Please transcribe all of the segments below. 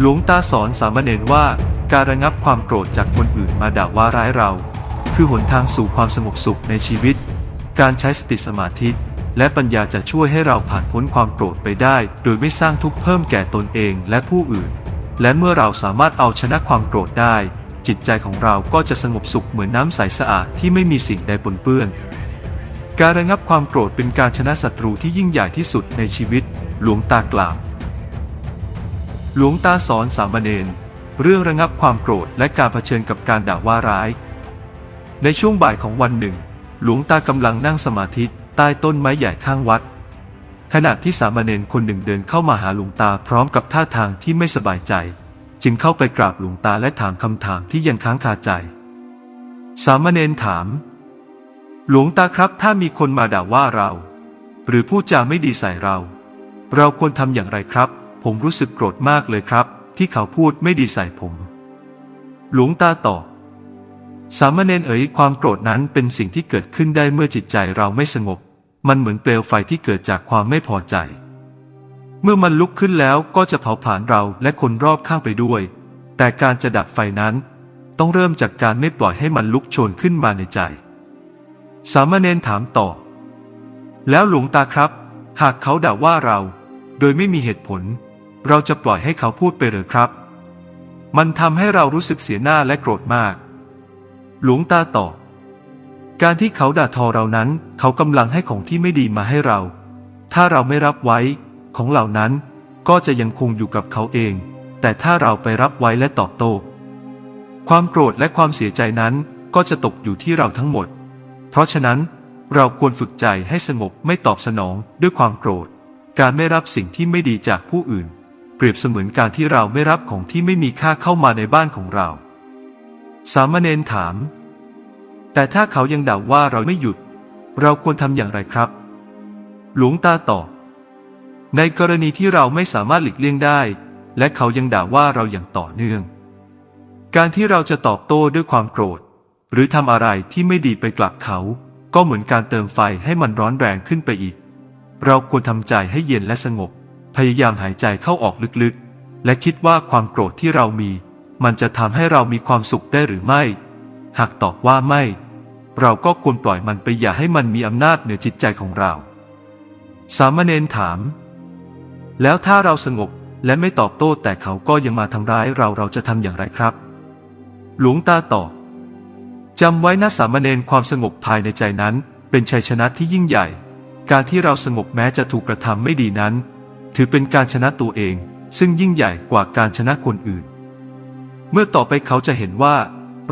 หลวงตาสอนสามเณรว่าการระงับความโกรธจากคนอื่นมาด่าว่าร้ายเรา คือหนทางสู่ความสงบสุขในชีวิต การใช้สติสมาธิ และปัญญาจะช่วยให้เราผ่านพ้นความโกรธไปได้ โดยไม่สร้างทุกข์เพิ่มแก่ตนเองและผู้อื่น และเมื่อเราสามารถเอาชนะความโกรธได้ จิตใจของเราก็จะสงบสุขเหมือนน้ำใสสะอาดที่ไม่มีสิ่งใดปนเปื้อนการระงับความโกรธเป็นการชนะศัตรูที่ยิ่งใหญ่ที่สุดในชีวิต หลวงตากล่าว หลวงตาสอนสามเณรเรื่องระงับความโกรธและการเผชิญกับการด่าว่าร้าย ในช่วงบ่ายของวันหนึ่ง หลวงตากำลังนั่งสมาธิใต้ต้นไม้ใหญ่ข้างวัด ขณะที่สามเณรคนหนึ่งเดินเข้ามาหาหลวงตาพร้อมกับท่าทางที่ไม่สบายใจ จึงเข้าไปกราบหลวงตาและถามคำถามที่ยังค้างคาใจ สามเณรถาม หลวงตาครับถ้ามีคนมาด่าว่าเรา หรือพูดจาไม่ดีใส่เรา เราควรทำอย่างไรครับ ผมรู้สึกโกรธมากเลยครับ ที่เขาพูดไม่ดีใส่ผม หลวงตาตอบสามเณรเอ๋ยความโกรธนั้นเป็นสิ่งที่เกิดขึ้นได้เมื่อจิตใจเราไม่สงบ มันเหมือนเปลวไฟที่เกิดจากความไม่พอใจ เมื่อมันลุกขึ้นแล้วก็จะเผาผลาญเราและคนรอบข้างไปด้วย แต่การจะดับไฟนั้น ต้องเริ่มจากการไม่ปล่อยให้มันลุกโชนขึ้นมาในใจ สามเณรถามต่อ แล้วหลวงตาครับ หากเขาด่าว่าเรา โดยไม่มีเหตุผล เราจะปล่อยให้เขาพูดไปหรือครับ มันทำให้เรารู้สึกเสียหน้าและโกรธมาก หลวงตาตอบ การที่เขาด่าทอเรานั้น เขากำลังให้ของที่ไม่ดีมาให้เรา ถ้าเราไม่รับไว้ ของเหล่านั้นก็จะยังคงอยู่กับเขาเอง แต่ถ้าเราไปรับไว้และตอบโต้ ความโกรธและความเสียใจนั้นก็จะตกอยู่ที่เราทั้งหมด เพราะฉะนั้นเราควรฝึกใจให้สงบไม่ตอบสนองด้วยความโกรธ การไม่รับสิ่งที่ไม่ดีจากผู้อื่น เปรียบเสมือนการที่เราไม่รับของที่ไม่มีค่าเข้ามาในบ้านของเรา สามเณรถาม แต่ถ้าเขายังด่าว่าเราไม่หยุด เราควรทำอย่างไรครับ หลวงตาตอบ ในกรณีที่เราไม่สามารถหลีกเลี่ยงได้ และเขายังด่าว่าเราอย่างต่อเนื่อง การที่เราจะตอบโต้ด้วยความโกรธ หรือทำอะไรที่ไม่ดีไปกลับเขา ก็เหมือนการเติมไฟให้มันร้อนแรงขึ้นไปอีก เราควรทำใจให้เย็นและสงบ พยายามหายใจเข้าออกลึกๆ และคิดว่าความโกรธที่เรามี มันจะทำให้เรามีความสุขได้หรือไม่ หากตอบว่าไม่ เราก็ควรปล่อยมันไปอย่าให้มันมีอำนาจเหนือจิตใจของเรา สามเณรถาม แล้วถ้าเราสงบและไม่ตอบโต้แต่เขาก็ยังมาทำร้ายเราเราจะทำอย่างไรครับ หลวงตาตอบจำไว้นะสามเณรความสงบภายในใจนั้น เป็นชัยชนะที่ยิ่งใหญ่ การที่เราสงบแม้จะถูกกระทำไม่ดีนั้น ถือเป็นการชนะตัวเอง ซึ่งยิ่งใหญ่กว่าการชนะคนอื่น เมื่อต่อไปเขาจะเห็นว่า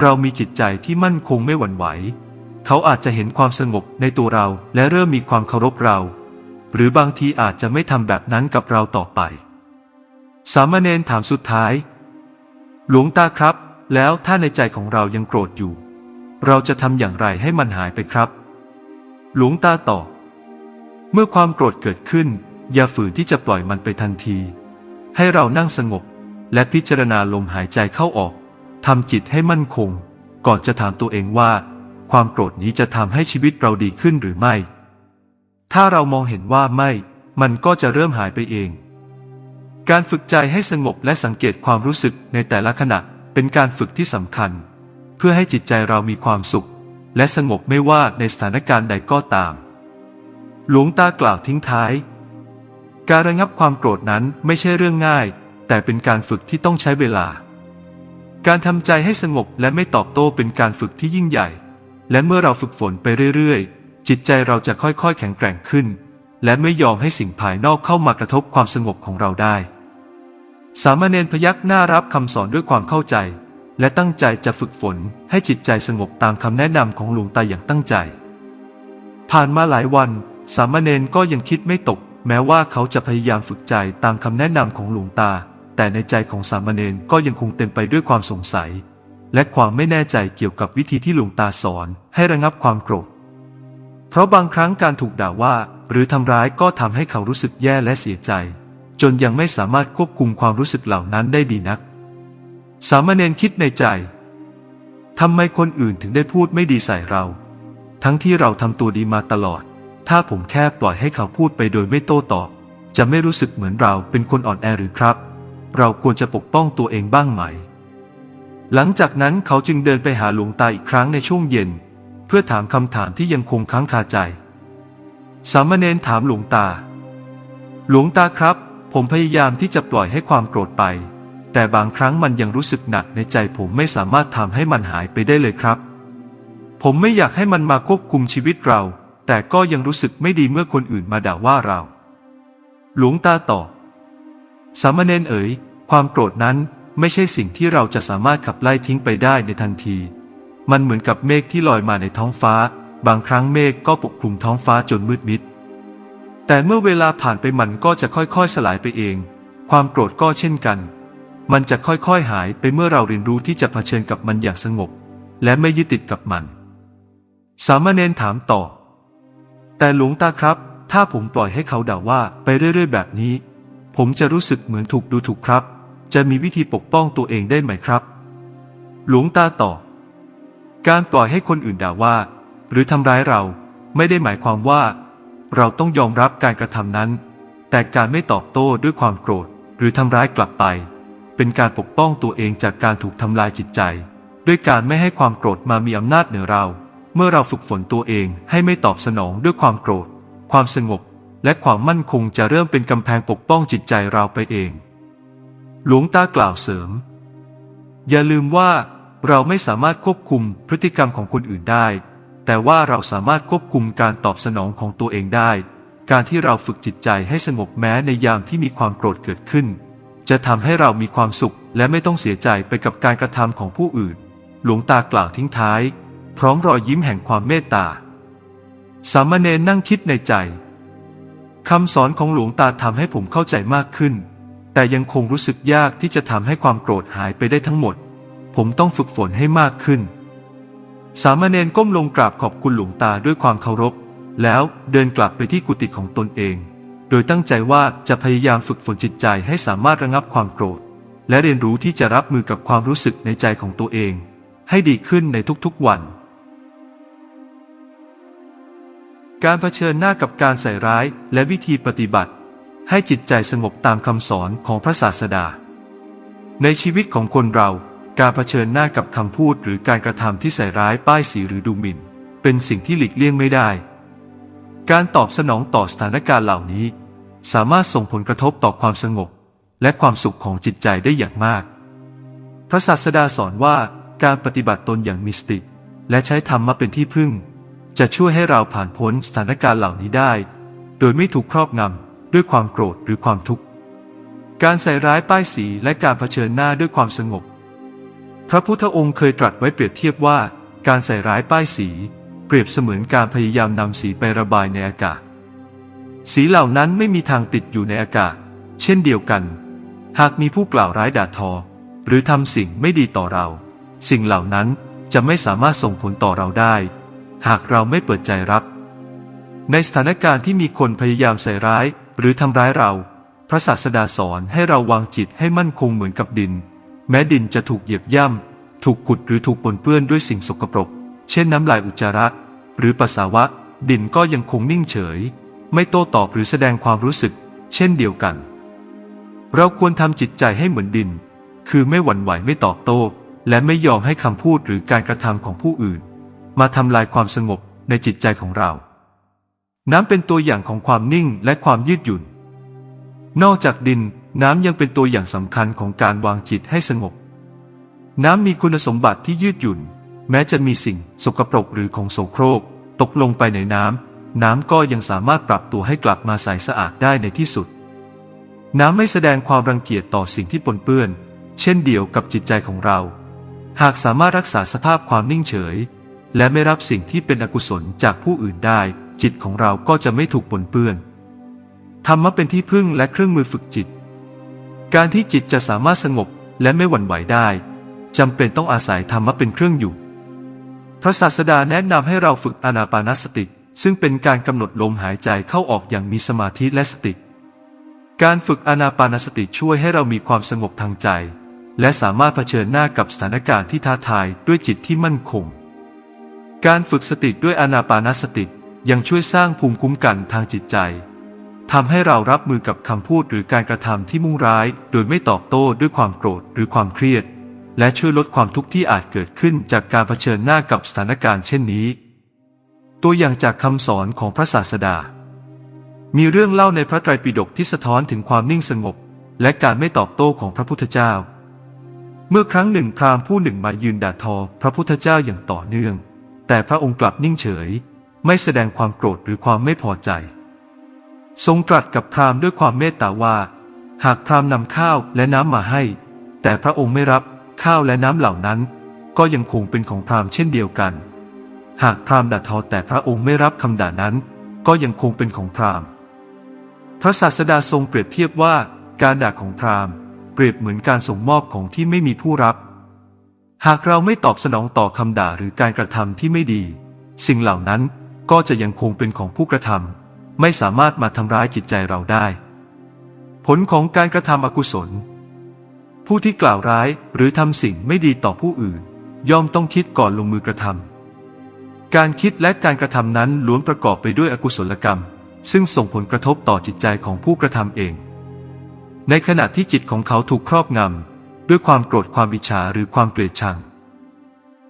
เรามีจิตใจที่มั่นคงไม่หวั่นไหว เขาอาจจะเห็นความสงบในตัวเราและเริ่มมีความเคารพเรา หรือบางทีอาจจะไม่ทำแบบนั้นกับเราต่อไป สามเณรถามสุดท้าย หลวงตาครับ แล้วถ้าในใจของเรายังโกรธอยู่ เราจะทำอย่างไรให้มันหายไปครับ หลวงตาตอบเมื่อความโกรธเกิดขึ้น อย่าฝืนที่จะปล่อยมันไปทันที ให้เรานั่งสงบ และพิจารณาลมหายใจเข้าออกทำจิตให้มั่นคง ก่อนจะถามตัวเองว่า ความโกรธนี้จะทำให้ชีวิตเราดีขึ้นหรือไม่ ถ้าเรามองเห็นว่าไม่ มันก็จะเริ่มหายไปเอง การฝึกใจให้สงบและสังเกตความรู้สึกในแต่ละขณะเป็นการฝึกที่สำคัญ เพื่อให้จิตใจเรามีความสุข และสงบไม่ว่าในสถานการณ์ใดก็ตาม หลวงตากล่าวทิ้งท้าย การระงับความโกรธนั้นไม่ใช่เรื่องง่าย แต่เป็นการฝึกที่ต้องใช้เวลา การทำใจให้สงบและไม่ตอบโต้เป็นการฝึกที่ยิ่งใหญ่ และเมื่อเราฝึกฝนไปเรื่อยๆ จิตใจเราจะค่อยๆ แข็งแกร่งขึ้น และไม่ยอมให้สิ่งภายนอกเข้ามากระทบความสงบของเราได้ สามเณรพยักหน้ารับคำสอนด้วยความเข้าใจ และตั้งใจจะฝึกฝนให้จิตใจสงบตามคำแนะนำของหลวงตาอย่างตั้งใจ ผ่านมาหลายวัน สามเณรก็ยังคิดไม่ตก แม้ว่าเขาจะพยายามฝึกใจตามคำแนะนำของหลวงตา แต่ในใจของสามเณรก็ยังคงเต็มไปด้วยความสงสัย และความไม่แน่ใจเกี่ยวกับวิธีที่หลวงตาสอนให้ระงับความโกรธ เพราะบางครั้งการถูกด่าว่า หรือทำร้ายก็ทำให้เขารู้สึกแย่และเสียใจ จนยังไม่สามารถควบคุมความรู้สึกเหล่านั้นได้ดีนัก สามเณรคิดในใจทำไมคนอื่นถึงได้พูดไม่ดีใส่เรา ทั้งที่เราทำตัวดีมาตลอด ถ้าผมแค่ปล่อยให้เขาพูดไปโดยไม่โต้ตอบ จะไม่รู้สึกเหมือนเราเป็นคนอ่อนแอหรือครับ เราควรจะปกป้องตัวเองบ้างไหม หลังจากนั้นเขาจึงเดินไปหาหลวงตาอีกครั้งในช่วงเย็น เพื่อถามคำถามที่ยังคงค้างคาใจ สามเณรถามหลวงตา หลวงตาครับ ผมพยายามที่จะปล่อยให้ความโกรธไป แต่บางครั้งมันยังรู้สึกหนักในใจผมไม่สามารถทำให้มันหายไปได้เลยครับ ผมไม่อยากให้มันมาควบคุมชีวิตเรา แต่ก็ยังรู้สึกไม่ดีเมื่อคนอื่นมาด่าว่าเรา หลวงตาตอบสามเณรเอ๋ย ความโกรธนั้นไม่ใช่สิ่งที่เราจะสามารถขับไล่ทิ้งไปได้ในทันที มันเหมือนกับเมฆที่ลอยมาในท้องฟ้า บางครั้งเมฆก็ปกคลุมท้องฟ้าจนมืดมิด แต่เมื่อเวลาผ่านไปมันก็จะค่อยๆสลายไปเอง ความโกรธก็เช่นกัน มันจะค่อยๆหายไปเมื่อเราเรียนรู้ที่จะเผชิญกับมันอย่างสงบ และไม่ยึดติดกับมัน สามเณรถามต่อ แต่หลวงตาครับ ถ้าผมปล่อยให้เขาด่าว่าไปเรื่อย ๆ แบบนี้ ผมจะรู้สึกเหมือนถูกดูถูกครับ จะมีวิธีปกป้องตัวเองได้ไหมครับ หลวงตาตอบการปล่อยให้คนอื่นด่าว่า หรือทำร้ายเราไม่ได้หมายความว่า เราต้องยอมรับการกระทำนั้น แต่การไม่ตอบโต้ด้วยความโกรธ หรือทำร้ายกลับไป เป็นการปกป้องตัวเองจากการถูกทำลายจิตใจ ด้วยการไม่ให้ความโกรธมามีอำนาจเหนือเรา เมื่อเราฝึกฝนตัวเองให้ไม่ตอบสนองด้วยความโกรธ ความสงบ และความมั่นคงจะเริ่มเป็นกำแพงปกป้องจิตใจเราไปเอง หลวงตากล่าวเสริม อย่าลืมว่าเราไม่สามารถควบคุมพฤติกรรมของคนอื่นได้ แต่ว่าเราสามารถควบคุมการตอบสนองของตัวเองได้ การที่เราฝึกจิตใจให้สงบแม้ในยามที่มีความโกรธเกิดขึ้น จะทำให้เรามีความสุขและไม่ต้องเสียใจไปกับการกระทำของผู้อื่น หลวงตากล่าวทิ้งท้าย พร้อมรอยยิ้มแห่งความเมตตา สามเณรนั่งคิดในใจคำสอนของหลวงตาทำให้ผมเข้าใจมากขึ้น แต่ยังคงรู้สึกยากที่จะทำให้ความโกรธหายไปได้ทั้งหมด ผมต้องฝึกฝนให้มากขึ้น สามเณรก้มลงกราบขอบคุณหลวงตาด้วยความเคารพ แล้วเดินกลับไปที่กุฏิของตนเอง โดยตั้งใจว่าจะพยายามฝึกฝนจิตใจให้สามารถระงับความโกรธ และเรียนรู้ที่จะรับมือกับความรู้สึกในใจของตัวเอง ให้ดีขึ้นในทุกๆวัน การเผชิญหน้ากับการใส่ร้ายและวิธีปฏิบัติ ให้จิตใจสงบตามคำสอนของพระศาสดา ในชีวิตของคนเรา การเผชิญหน้ากับคำพูดหรือการกระทำที่ใส่ร้ายป้ายสีหรือดูหมิ่น เป็นสิ่งที่หลีกเลี่ยงไม่ได้ การตอบสนองต่อสถานการณ์เหล่านี้ สามารถส่งผลกระทบต่อความสงบ และความสุขของจิตใจได้อย่างมาก พระศาสดาสอนว่าการปฏิบัติตนอย่างมีสติและใช้ธรรมมาเป็นที่พึ่ง จะช่วยให้เราผ่านพ้นสถานการณ์เหล่านี้ได้ โดยไม่ถูกครอบงำด้วยความโกรธหรือความทุกข์ การใส่ร้ายป้ายสีและการเผชิญหน้าด้วยความสงบ พระพุทธองค์เคยตรัสไว้เปรียบเทียบว่า การใส่ร้ายป้ายสี เปรียบเสมือนการพยายามนำสีไประบายในอากาศ สีเหล่านั้นไม่มีทางติดอยู่ในอากาศ เช่นเดียวกัน หากมีผู้กล่าวร้ายด่าทอ หรือทำสิ่งไม่ดีต่อเรา สิ่งเหล่านั้นจะไม่สามารถส่งผลต่อเราได้ หากเราไม่เปิดใจรับ ในสถานการณ์ที่มีคนพยายามใส่ร้าย หรือทำร้ายเรา พระศาสดาสอนให้เราวางจิตให้มั่นคงเหมือนกับดิน แม้ดินจะถูกเหยียบย่ำถูกขุดหรือถูกปนเปื้อนด้วยสิ่งสกปรก เช่นน้ำลายอุจจาระ หรือปัสสาวะ ดินก็ยังคงนิ่งเฉย ไม่โต้ตอบหรือแสดงความรู้สึก เช่นเดียวกัน เราควรทำจิตใจให้เหมือนดิน คือไม่หวั่นไหวไม่ตอบโต้และไม่ยอมให้คำพูดหรือการกระทำของผู้อื่น มาทำลายความสงบในจิตใจของเรา น้ำเป็นตัวอย่างของความนิ่งและความยืดหยุ่น นอกจากดิน น้ำยังเป็นตัวอย่างสำคัญของการวางจิตให้สงบ น้ำมีคุณสมบัติที่ยืดหยุ่น แม้จะมีสิ่งสกปรกหรือของโสโครก ตกลงไปในน้ำน้ำก็ยังสามารถปรับตัวให้กลับมาใสสะอาดได้ในที่สุด น้ำไม่แสดงความรังเกียจต่อสิ่งที่ปนเปื้อน เช่นเดียวกับจิตใจของเรา หากสามารถรักษาสภาพความนิ่งเฉย และไม่รับสิ่งที่เป็นอกุศลจากผู้อื่นได้ จิตของเราก็จะไม่ถูกปนเปื้อนธรรมะเป็นที่พึ่งและเครื่องมือฝึกจิต การที่จิตจะสามารถสงบและไม่หวั่นไหวได้จำเป็นต้องอาศัยธรรมะเป็นเครื่องอยู่ พระศาสดาแนะนำให้เราฝึกอานาปานสติ ซึ่งเป็นการกำหนดลมหายใจเข้าออกอย่างมีสมาธิและสติ การฝึกอานาปานสติช่วยให้เรามีความสงบทางใจ และสามารถเผชิญหน้ากับสถานการณ์ที่ท้าทายด้วยจิตที่มั่นคง การฝึกสติด้วยอนาปานสติยังช่วยสร้างภูมิคุ้มกันทางจิตใจทำให้เรารับมือกับคำพูดหรือการกระทำที่มุ่งร้าย โดยไม่ตอบโต้ด้วยความโกรธหรือความเครียด และช่วยลดความทุกข์ที่อาจเกิดขึ้นจากการเผชิญหน้ากับสถานการณ์เช่นนี้ ตัวอย่างจากคำสอนของพระศาสดา มีเรื่องเล่าในพระไตรปิฎกที่สะท้อนถึงความนิ่งสงบ และการไม่ตอบโต้ของพระพุทธเจ้า เมื่อครั้งหนึ่งพราหมณ์ผู้หนึ่งมายืนด่าทอ พระพุทธเจ้าอย่างต่อเนื่อง แต่พระองค์กลับนิ่งเฉย ไม่แสดงความโกรธหรือความไม่พอใจ ทรงตรัสกับพราหมณ์ด้วยความเมตตาว่า หากพราหมณ์นำข้าวและน้ำมาให้ แต่พระองค์ไม่รับข้าวและน้ำเหล่านั้น ก็ยังคงเป็นของพราหมณ์เช่นเดียวกัน หากพราหมณ์ด่าทอแต่พระองค์ไม่รับคำด่านั้น ก็ยังคงเป็นของพราหมณ์ พระศาสดาทรงเปรียบเทียบว่า การด่าของพราหมณ์ เปรียบเหมือนการส่งมอบของที่ไม่มีผู้รับ หากเราไม่ตอบสนองต่อคำด่าหรือการกระทำที่ไม่ดี สิ่งเหล่านั้นก็จะยังคงเป็นของผู้กระทำไม่สามารถมาทำร้ายจิตใจเราได้ ผลของการกระทำอกุศล ผู้ที่กล่าวร้ายหรือทำสิ่งไม่ดีต่อผู้อื่น ย่อมต้องคิดก่อนลงมือกระทำการคิดและการกระทำนั้นล้วนประกอบไปด้วยอกุศลกรรม ซึ่งส่งผลกระทบต่อจิตใจของผู้กระทำเอง ในขณะที่จิตของเขาถูกครอบงำ ด้วยความโกรธความอิจฉาหรือความเกลียดชัง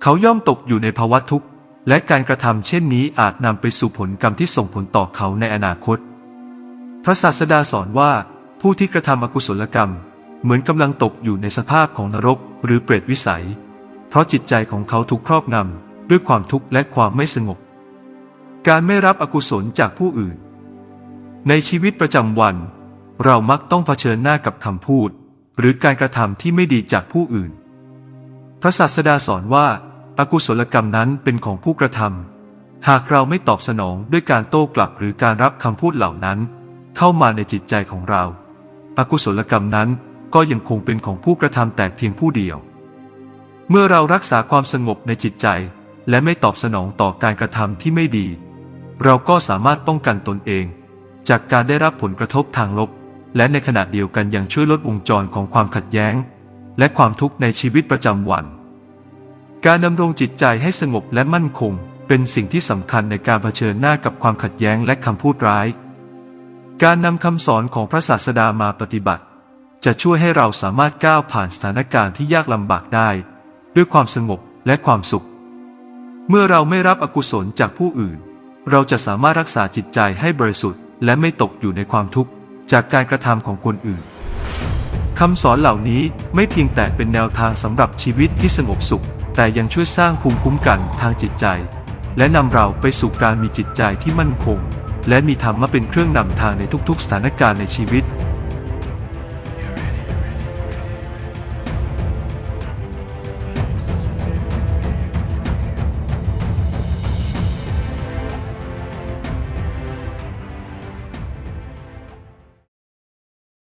เขาย่อมตกอยู่ในภาวะทุกข์ และการกระทำเช่นนี้อาจนำไปสู่ผลกรรมที่ส่งผลต่อเขาในอนาคต พระศาสดาสอนว่าผู้ที่กระทำอกุศลกรรม เหมือนกำลังตกอยู่ในสภาพของนรกหรือเปรตวิสัย เพราะจิตใจของเขาถูกครอบงำด้วยความทุกข์และความไม่สงบ การไม่รับอกุศลจากผู้อื่น ในชีวิตประจำวัน เรามักต้องเผชิญหน้ากับคำพูด หรือการกระทำที่ไม่ดีจากผู้อื่น พระศาสดาสอนว่าอากุศลกรรมนั้นเป็นของผู้กระทำหากเราไม่ตอบสนองด้วยการโต้กลับหรือการรับคำพูดเหล่านั้น เข้ามาในจิตใจของเราอากุศลกรรมนั้นก็ยังคงเป็นของผู้กระทำแต่เพียงผู้เดียว เมื่อเรารักษาความสงบในจิตใจ และไม่ตอบสนองต่อการกระทำที่ไม่ดี เราก็สามารถป้องกันตนเอง จากการได้รับผลกระทบทางลบ และในขณะเดียวกันยังช่วยลดวงจรของความขัดแย้ง และความทุกข์ในชีวิตประจำวัน การดำรงจิตใจให้สงบและมั่นคง เป็นสิ่งที่สำคัญในการเผชิญหน้ากับความขัดแย้งและคำพูดร้าย การนำคำสอนของพระศาสดามาปฏิบัติ จะช่วยให้เราสามารถก้าวผ่านสถานการณ์ที่ยากลำบากได้ ด้วยความสงบและความสุข เมื่อเราไม่รับอกุศลจากผู้อื่น เราจะสามารถรักษาจิตใจให้บริสุทธิ์และไม่ตกอยู่ในความทุกข์ จากการกระทำของคนอื่นคำสอนเหล่านี้ไม่เพียงแต่เป็นแนวทางสำหรับชีวิตที่สงบสุข แต่ยังช่วยสร้างภูมิคุ้มกันทางจิตใจ และนำเราไปสู่การมีจิตใจที่มั่นคง และมีธรรมมาเป็นเครื่องนำทางในทุกๆ สถานการณ์ในชีวิต